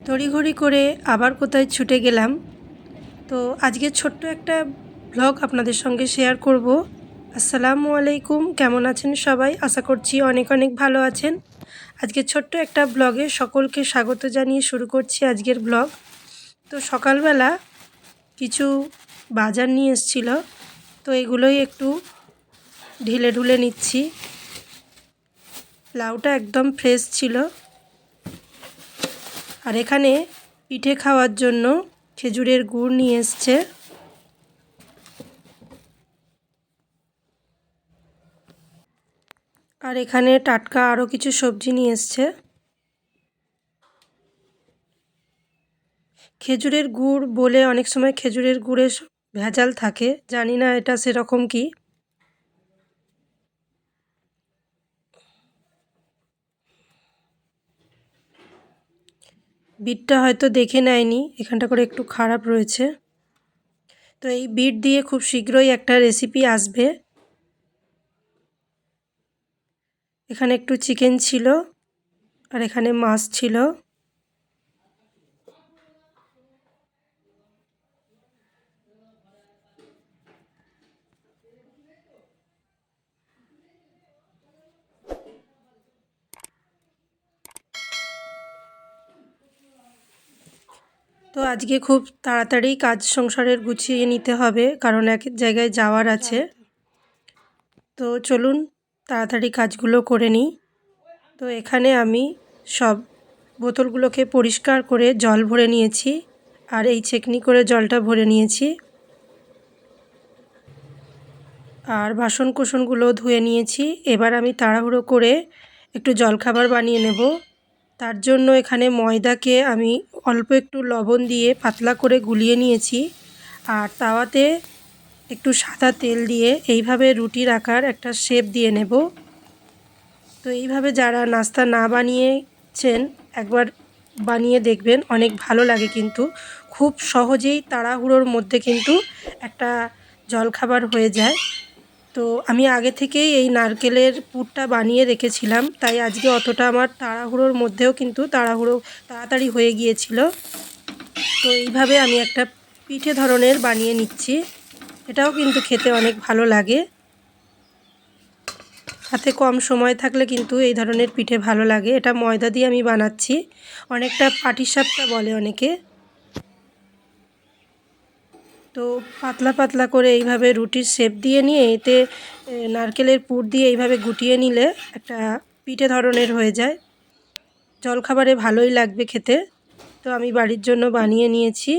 তড়িঘড়ি করে আবার কোথায় ছুটে গেলাম। তো আজকে ছোট্ট একটা ব্লগ আপনাদের সঙ্গে শেয়ার করব। আসসালামু আলাইকুম, কেমন আছেন সবাই? আশা করছি অনেক অনেক ভালো আছেন। আজকে ছোট্ট একটা ব্লগে সকলকে স্বাগত জানিয়ে শুরু করছি আজকের ব্লগ। তো সকালবেলা কিছু বাজার নিয়ে এসছিল। তো এগুলোই একটু ঢিলে ঢুলে নিচ্ছি। লাউটা একদম ফ্রেশ ছিল। আর এখানে পিঠে খাওয়ার জন্য খেজুরের গুড় নিয়ে এসছে। আর এখানে টাটকা আরও কিছু সবজি নিয়ে এসছে। খেজুরের গুড় বলে অনেক সময় খেজুরের গুড়ে ভেজাল থাকে, জানি না এটা সেরকম কি। বিটটা হয়তো দেখে নেয়নি, এখানটা করে একটু খারাপ রয়েছে। তো এই বিট দিয়ে খুব শীঘ্রই একটা রেসিপি আসবে। এখানে একটু চিকেন ছিল আর এখানে মাছ ছিল। তো আজকে খুব তাড়াতাড়ি কাজ সংসারের গুছিয়ে নিতে হবে, কারণ এক জায়গায় যাওয়ার আছে। তো চলুন তাড়াতাড়ি কাজগুলো করে নিই। তো এখানে আমি সব বোতলগুলোকে পরিষ্কার করে জল ভরে নিয়েছি আর এই চেকনি করে জলটা ভরে নিয়েছি। আর বাসন কুসনগুলো ধুয়ে নিয়েছি। এবার আমি তাড়াহুড়ো করে একটু জলখাবার বানিয়ে নেব। তার জন্য এখানে ময়দাকে আমি অল্প একটু লবণ দিয়ে পাতলা করে গুলিয়ে নিয়েছি। আর তাওয়াতে একটু সাদা তেল দিয়ে এইভাবে রুটির আকার একটা শেপ দিয়ে নেব। তো এইভাবে যারা নাস্তা না বানিয়েছেন, একবার বানিয়ে দেখবেন, অনেক ভালো লাগে কিন্তু। খুব সহজেই তাড়াহুড়োর মধ্যে কিন্তু একটা জলখাবার হয়ে যায়। তো আমি আগে থেকেই এই নারকেলের পুরটা বানিয়ে রেখেছিলাম, তাই আজকে অতটা আমার তাড়াহুড়োর মধ্যেও কিন্তু তাড়াহুড়ো তাড়াতাড়ি হয়ে গিয়েছিল। তো এইভাবে আমি একটা পিঠে ধরনের বানিয়ে নিচ্ছি, এটাও কিন্তু খেতে অনেক ভালো লাগে। হাতে কম সময় থাকলে কিন্তু এই ধরনের পিঠে ভালো লাগে, এটা ময়দা দিয়ে আমি বানাচ্ছি। অনেকটা পাটিসাপটা বলে অনেকে। তো পাতলা পাতলা করে এইভাবে রুটির শেপ দিয়ে নিয়ে এতে নারকেলের পুর দিয়ে এইভাবে গুটিয়ে নিলে একটা পিঠে ধরনের হয়ে যায়। জলখাবারে ভালোই লাগবে খেতে। তো আমি বাড়ির জন্য বানিয়ে নিয়েছি।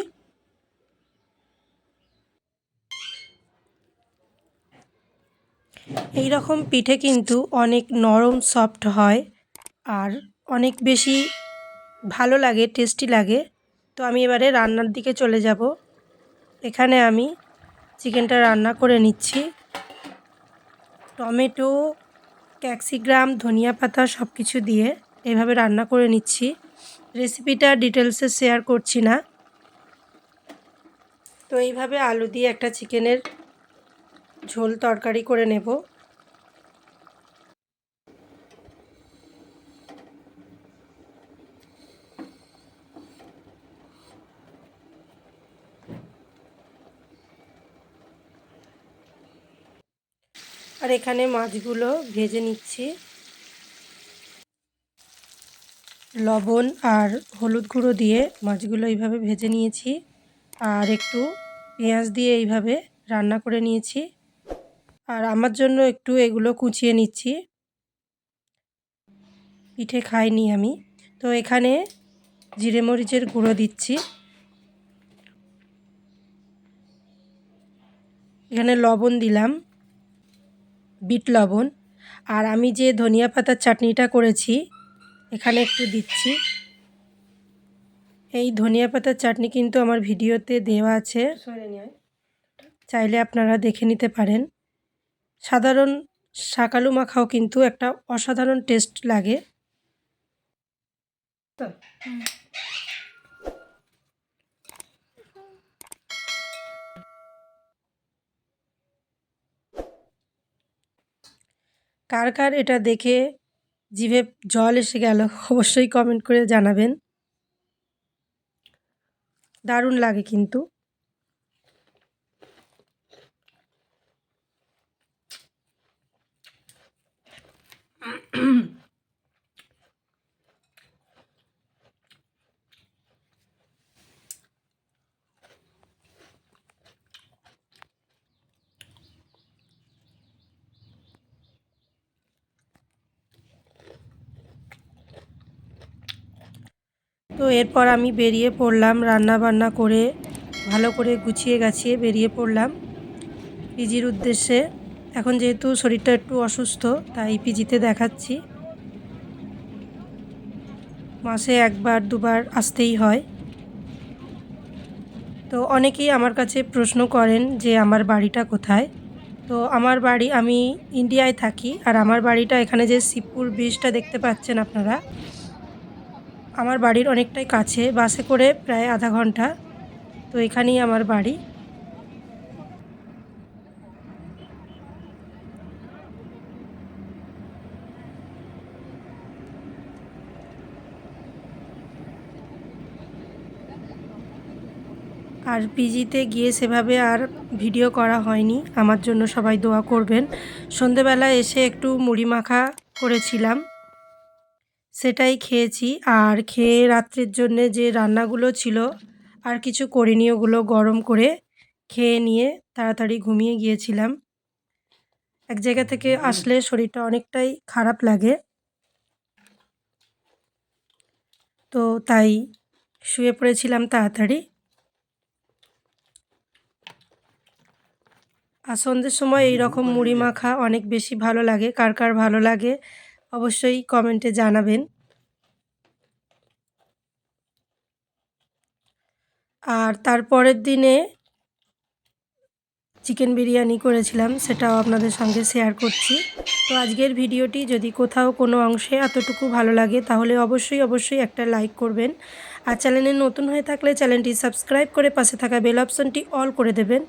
এই রকম পিঠে কিন্তু অনেক নরম সফট হয় আর অনেক বেশি ভালো লাগে টেস্টি লাগে। তো আমি এবারে রান্নার দিকে চলে যাব। এখানে আমি চিকেনটা রান্না করে নিচ্ছি। টমেটো ক্যাক্সিগ্রাম ধনিয়া পাতা সব কিছু দিয়ে এভাবে রান্না করে নিচ্ছি। রেসিপিটা ডিটেলসে শেয়ার করছি না। তো এইভাবে আলু দিয়ে একটা চিকেনের ঝোল তরকারি করে নেব। আর এখানে মাছগুলো ভেজে নিচ্ছি। লবণ আর হলুদ গুঁড়ো দিয়ে মাছগুলো এইভাবে ভেজে নিয়েছি। আর একটু পেঁয়াজ দিয়ে এইভাবে রান্না করে নিয়েছি। আর আমার জন্য একটু এগুলো কুচিয়ে নিচ্ছি। পিঠে খাইনি আমি। তো এখানে জিরে মরিচের গুঁড়ো দিচ্ছি। এখানে লবণ দিলাম। বিট লবণ। আর আমি যে ধনিয়া পাতার চাটনিটা করেছি, এখানে একটু দিচ্ছি। এই ধনিয়া পাতার চাটনি কিন্তু আমার ভিডিওতে দেওয়া আছে। চাইলে আপনারা দেখে নিতে পারেন। সাধারণ শাকালু মাখাও কিন্তু একটা অসাধারণ টেস্ট লাগে। কার কার এটা দেখে জিভে জল এসে গেল, অবশ্যই কমেন্ট করে জানাবেন। দারুণ লাগে কিন্তু। তো এরপর আমি বেরিয়ে পড়লাম রান্না বান্না করে, ভালো করে গুছিয়ে গাছিয়ে বেরিয়ে পড়লাম পিজির উদ্দেশ্যে। এখন যেহেতু শরীরটা একটু অসুস্থ, তাই পিজিতে দেখাচ্ছি। মাসে একবার, দুবার আসতেই হয়। তো অনেকেই আমার কাছে প্রশ্ন করেন যে আমার বাড়িটা কোথায়? তো আমার বাড়ি, আমি ইন্ডিয়ায় থাকি, আর আমার বাড়িটা এখানে যে শিবপুর ব্রিজটা দেখতে পাচ্ছেন আপনারা আমার বাড়ির অনেকটাই কাছে, বাসে করে প্রায় আধা ঘণ্টা। তো এখানেই আমার বাড়ি। আর পিজিতে গিয়ে সেভাবে আর ভিডিও করা হয়নি। আমার জন্য সবাই দোয়া করবেন। সন্ধেবেলা এসে একটু মুড়ি মাখা করেছিলাম। সেটাই খেয়েছি। আর খেয়ে রাত্রের জন্যে যে রান্নাগুলো ছিল আর কিছু করিনি ওগুলো গরম করে খেয়ে নিয়ে তাড়াতাড়ি ঘুমিয়ে গিয়েছিলাম। এক জায়গা থেকে আসলে শরীরটা অনেকটাই খারাপ লাগে। তো তাই শুয়ে পড়েছিলাম তাড়াতাড়ি। আর সন্ধ্যের সময় এই রকম মুড়ি মাখা অনেক বেশি ভালো লাগে। কার কার ভালো লাগে অবশ্যই কমেন্টে জানাবেন। আর তারপরের দিনে চিকেন বিরিয়ানি করেছিলাম, সেটাও আপনাদের সঙ্গে শেয়ার করছি। তো আজকের ভিডিওটি যদি কোথাও কোনো অংশে এতটুকু ভালো লাগে, তাহলে অবশ্যই অবশ্যই একটা লাইক করবেন। আর চ্যানেলে নতুন হয়ে থাকলে চ্যানেলটি সাবস্ক্রাইব করে পাশে থাকা বেল অপশনটি অল করে দেবেন,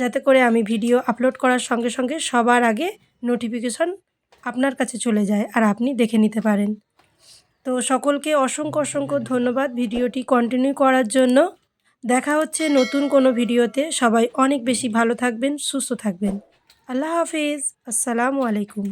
যাতে করে আমি ভিডিও আপলোড করার সঙ্গে সঙ্গে সবার আগে নোটিফিকেশন আপনার কাছে চলে যায় আর আপনি দেখে নিতে পারেন। তো সকলকে অসংখ্য অসংখ্য ধন্যবাদ ভিডিওটি কন্টিনিউ করার জন্য। দেখা হচ্ছে নতুন কোনো ভিডিওতে। সবাই অনেক বেশি ভালো থাকবেন, সুস্থ থাকবেন। আল্লাহ হাফিজ। আসসালামু আলাইকুম।